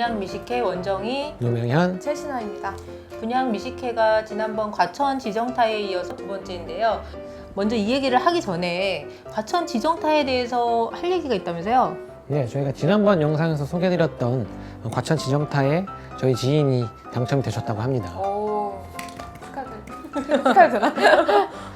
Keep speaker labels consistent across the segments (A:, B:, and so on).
A: 분양 미식회 원정이
B: 노명현
C: 최신화입니다.
A: 분양 미식회가 지난번 과천 지정타에 이어서 두 번째인데요. 먼저 이 얘기를 하기 전에 과천 지정타에 대해서 할 얘기가 있다면서요?
B: 네 저희가 지난번 영상에서 소개드렸던 과천 지정타에 저희 지인이 당첨이 되셨다고 합니다
C: 오 축하드 축하드나?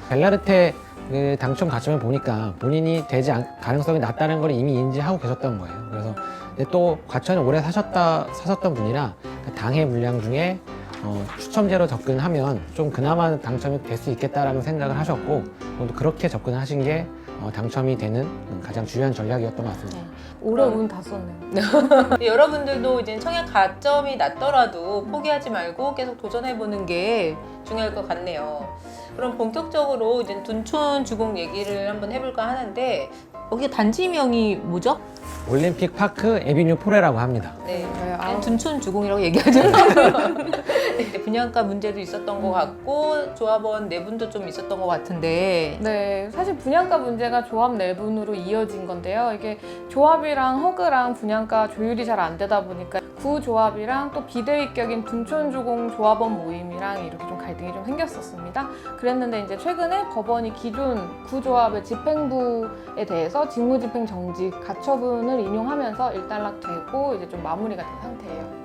B: 벨라르테 그 당첨 과정을 보니까 본인이 되지 않, 가능성이 낮다는 걸 이미 인지하고 계셨던 거예요 그래서 근데 또 과천에 오래 사셨다 사셨던 분이라 그 당해 물량 중에 어, 추첨제로 접근하면 좀 그나마 당첨이 될 수 있겠다라는 생각을 하셨고 또 그렇게 접근하신 게 어, 당첨이 되는 가장 중요한 전략이었던 것 같습니다.
C: 올해
A: 그럼-
C: 운다 썼네요.
A: 여러분들도 이제 청약 가점이 낮더라도 포기하지 말고 계속 도전해보는 게 중요할 것 같네요. 그럼 본격적으로 이제 둔촌 주공 얘기를 한번 해볼까 하는데 여기 단지명이 뭐죠?
B: 올림픽 파크 에비뉴 포레라고 합니다.
A: 네.
C: 아우.
A: 둔촌 주공이라고 얘기하죠. 네, 분양가 문제도 있었던 것 같고 조합원 내분도 좀 있었던 것 같은데
C: 네, 사실 분양가 문제가 조합 내분으로 이어진 건데요. 이게 조합이랑 허그랑 분양가 조율이 잘 안 되다 보니까 구 조합이랑 또 비대위격인 둔촌주공 조합원 모임이랑 이렇게 좀 갈등이 좀 생겼었습니다. 그랬는데 이제 최근에 법원이 기존 구 조합의 집행부에 대해서 직무집행 정지 가처분을 인용하면서 일단락되고 이제 좀 마무리가 된 상태예요.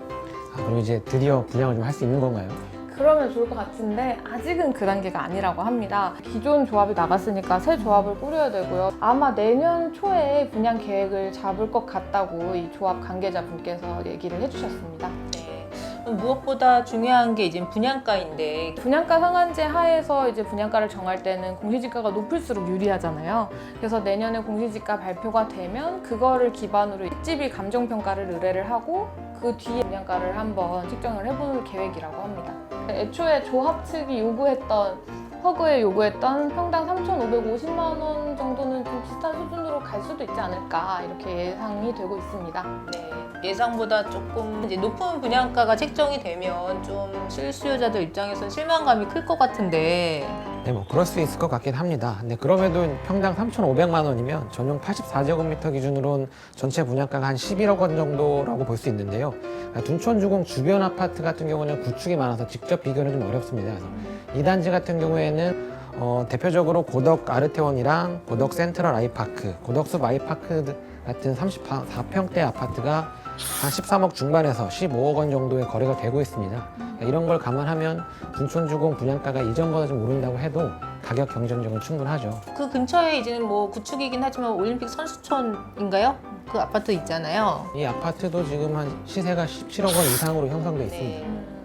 B: 아, 그럼 이제 드디어 분양을 좀 할 수 있는 건가요?
C: 그러면 좋을 것 같은데 아직은 그 단계가 아니라고 합니다. 기존 조합이 나갔으니까 새 조합을 꾸려야 되고요. 아마 내년 초에 분양 계획을 잡을 것 같다고 이 조합 관계자분께서 얘기를 해주셨습니다.
A: 네. 무엇보다 중요한 게 이제 분양가인데
C: 분양가 상한제 하에서 이제 분양가를 정할 때는 공시지가가 높을수록 유리하잖아요. 그래서 내년에 공시지가 발표가 되면 그거를 기반으로 집이 감정평가를 의뢰를 하고 그 뒤에 분양가를 한번 측정을 해볼 계획이라고 합니다. 애초에 조합 측이 요구했던 허그에 요구했던 평당 3,550만 원 정도는 좀 비슷한 수준으로 갈 수도 있지 않을까 이렇게 예상이 되고 있습니다.
A: 네, 예상보다 조금 이제 높은 분양가가 책정이 되면 좀 실수요자들 입장에서는 실망감이 클 것 같은데
B: 네, 뭐 그럴 수 있을 것 같긴 합니다. 근데 그럼에도 평당 3,500만 원이면 전용 84제곱미터 기준으로는 전체 분양가가 한 11억 원 정도라고 볼 수 있는데요. 아, 둔촌주공 주변 아파트 같은 경우는 구축이 많아서 직접 비교는 좀 어렵습니다. 그래서 이 단지 같은 경우에는 어, 대표적으로 고덕 아르테원이랑 고덕 센트럴 아이파크, 고덕숲 아이파크 같은 34평대 아파트가 한 13억 중반에서 15억 원 정도의 거래가 되고 있습니다. 그러니까 이런 걸 감안하면 둔촌주공 분양가가 이전보다 좀 오른다고 해도 가격 경쟁력은 충분하죠.
A: 그 근처에 이제는 뭐 구축이긴 하지만 올림픽 선수촌인가요? 그 아파트 있잖아요.
B: 이 아파트도 지금 한 시세가 17억 원 이상으로 형성돼 있습니다.
A: 네.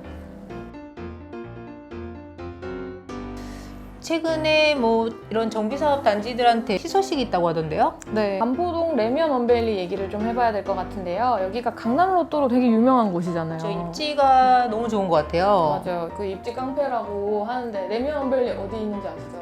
A: 최근에 뭐 이런 정비사업 단지들한테 희소식이 있다고 하던데요?
C: 네. 반포동 레미안 원베일리 얘기를 좀 해봐야 될 것 같은데요. 여기가 강남 로또로 되게 유명한 곳이잖아요.
A: 저 입지가 너무 좋은 것 같아요.
C: 맞아요. 그 입지 깡패라고 하는데 레미안 원베일리 어디 있는지 아시죠?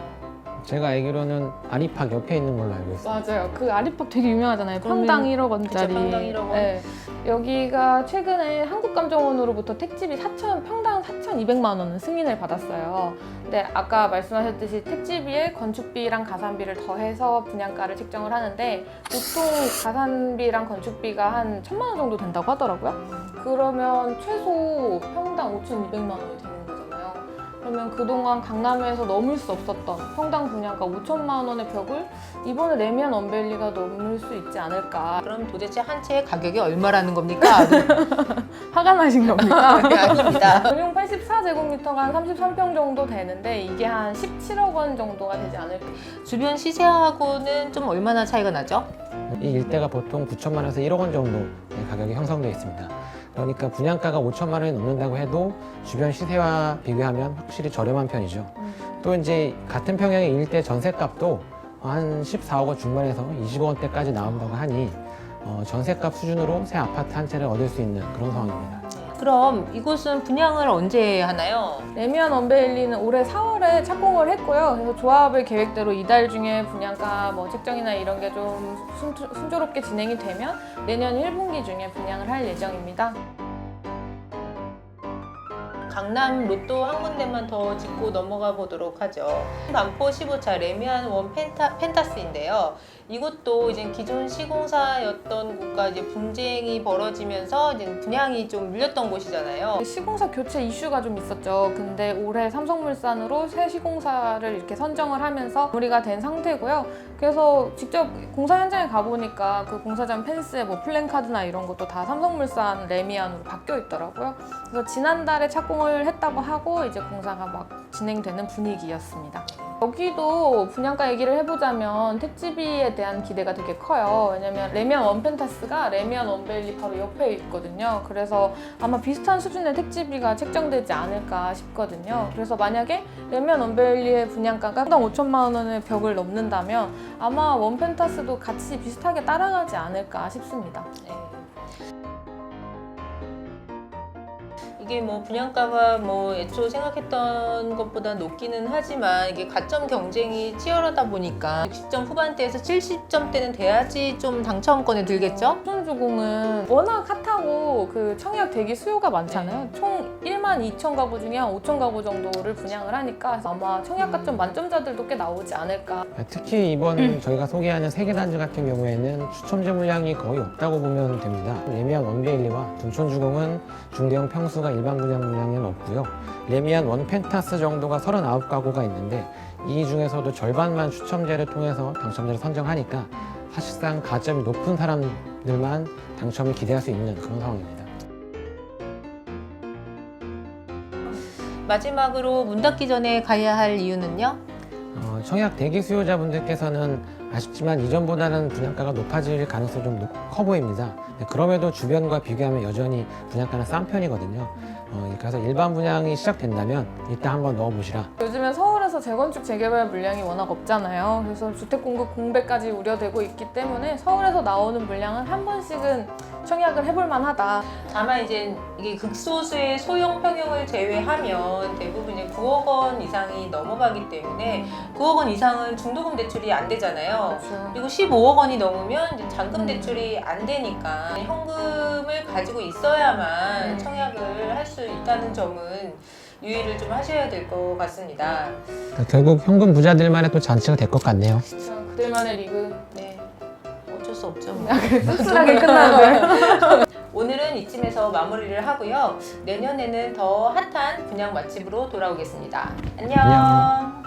B: 제가 알기로는 아리팍 옆에 있는 걸로 알고 있어요.
C: 맞아요. 그 아리팍 되게 유명하잖아요.
A: 그러면-
C: 평당 1억 원짜리.
A: 그쵸, 평당 1억 원.
C: 네. 여기가 최근에 한국감정원으로부터 택지비 4천 평당 4,200만 원은 승인을 받았어요. 근데 아까 말씀하셨듯이 택지비에 건축비랑 가산비를 더해서 분양가를 책정을 하는데 보통 가산비랑 건축비가 한 1천만 원 정도 된다고 하더라고요. 그러면 최소 평당 5,200만 원이 되는. 그러면 그동안 강남에서 넘을 수 없었던 평당 분양가 5천만 원의 벽을 이번에 레미안 원벨리가 넘을 수 있지 않을까
A: 그럼 도대체 한 채의 가격이 얼마라는 겁니까?
C: 화가 나신 겁니까?
A: 네, 아닙니다.
C: 전용 84제곱미터가 한 33평 정도 되는데 이게 한 17억 원 정도가 되지 않을까
A: 주변 시세하고는 좀 얼마나 차이가 나죠?
B: 이 일대가 보통 9천만 원에서 1억 원 정도 의 가격이 형성되어 있습니다. 그러니까 분양가가 5천만 원이 넘는다고 해도 주변 시세와 비교하면 확실히 저렴한 편이죠. 또 이제 같은 평양의 일대 전세값도 한 14억 원 중반에서 20억 원대까지 나온다고 하니 어, 전세값 수준으로 새 아파트 한 채를 얻을 수 있는 그런 상황입니다.
A: 그럼 이곳은 분양을 언제 하나요?
C: 레미안 원베일리는 올해 4월에 착공을 했고요. 그래서 조합의 계획대로 이달 중에 분양가 뭐 책정이나 이런 게 좀 순조롭게 진행이 되면 내년 1분기 중에 분양을 할 예정입니다.
A: 강남 로또 한 군데만 더 짚고 넘어가 보도록 하죠. 반포 15차 레미안 원 펜타, 펜타스인데요. 이곳도 이제 기존 시공사였던 곳과 이제 분쟁이 벌어지면서 이제 분양이 좀 밀렸던 곳이잖아요.
C: 시공사 교체 이슈가 좀 있었죠. 근데 올해 삼성물산으로 새 시공사를 이렇게 선정을 하면서 마무리가 된 상태고요. 그래서 직접 공사 현장에 가보니까 그 공사장 펜스에 뭐 플랜카드나 이런 것도 다 삼성물산 레미안으로 바뀌어 있더라고요. 그래서 지난달에 착공 을 했다고 하고 이제 공사가 막 진행되는 분위기였습니다. 여기도 분양가 얘기를 해보자면 택지비에 대한 기대가 되게 커요. 왜냐면 레미안 원펜타스가 레미안 원벨리 바로 옆에 있거든요. 그래서 아마 비슷한 수준의 택지비가 책정되지 않을까 싶거든요. 그래서 만약에 레미안 원벨리의 분양가가 당 5천만 원의 벽을 넘는다면 아마 원펜타스도 같이 비슷하게 따라가지 않을까 싶습니다.
A: 네. 이게 뭐 분양가가 뭐 애초 생각했던 것보다 높기는 하지만 이게 가점 경쟁이 치열하다 보니까 60점 후반대에서 70점대는 돼야지 좀 당첨권에 들겠죠?
C: 손주공은 워낙 핫하고 그 청약 대기 수요가 많잖아요. 총 1만 2천 가구 중에 한 5천 가구 정도를 분양을 하니까 아마 청약 가점 만점자들도 꽤 나오지 않을까.
B: 특히 이번 저희가 소개하는 세개 단지 같은 경우에는 추첨제 물량이 거의 없다고 보면 됩니다. 레미안 원베일리와 둔촌주공은 중대형 평수가 일반 분양 물량에는 없고요. 레미안 원 펜타스 정도가 39가구가 있는데 이 중에서도 절반만 추첨제를 통해서 당첨자를 선정하니까 사실상 가점이 높은 사람들만 당첨을 기대할 수 있는 그런 상황입니다.
A: 마지막으로 문 닫기 전에 가야 할 이유는요?
B: 어, 청약 대기 수요자분들께서는 아쉽지만 이전보다는 분양가가 높아질 가능성이 좀 커 보입니다. 네, 그럼에도 주변과 비교하면 여전히 분양가는 싼 편이거든요. 어, 그래서 일반 분양이 시작된다면 일단 한번 넣어보시라.
C: 서울에서 재건축 재개발 물량이 워낙 없잖아요. 그래서 주택 공급 공백까지 우려되고 있기 때문에 서울에서 나오는 물량은 한 번씩은 청약을 해볼 만하다.
A: 다만 이제 이게 극소수의 소형 평형을 제외하면 대부분 이제 9억 원 이상이 넘어가기 때문에 9억 원 이상은 중도금 대출이 안 되잖아요.
C: 그렇죠.
A: 그리고 15억 원이 넘으면 이제 잔금 대출이 안 되니까 현금을 가지고 있어야만
C: 음.
A: 청약을 할 수 있다는 점은 유의를 좀 하셔야 될 것 같습니다.
B: 결국 현금 부자들만의 또 잔치가 될 것 같네요.
C: 그렇죠. 그들만의 리그.
A: 네. 어쩔 수 없죠. 뭐.
C: 씁쓸하게 끝나는.
A: 오늘은 이쯤에서 마무리를 하고요. 내년에는 더 핫한 분양 맛집으로 돌아오겠습니다. 안녕.
B: 안녕.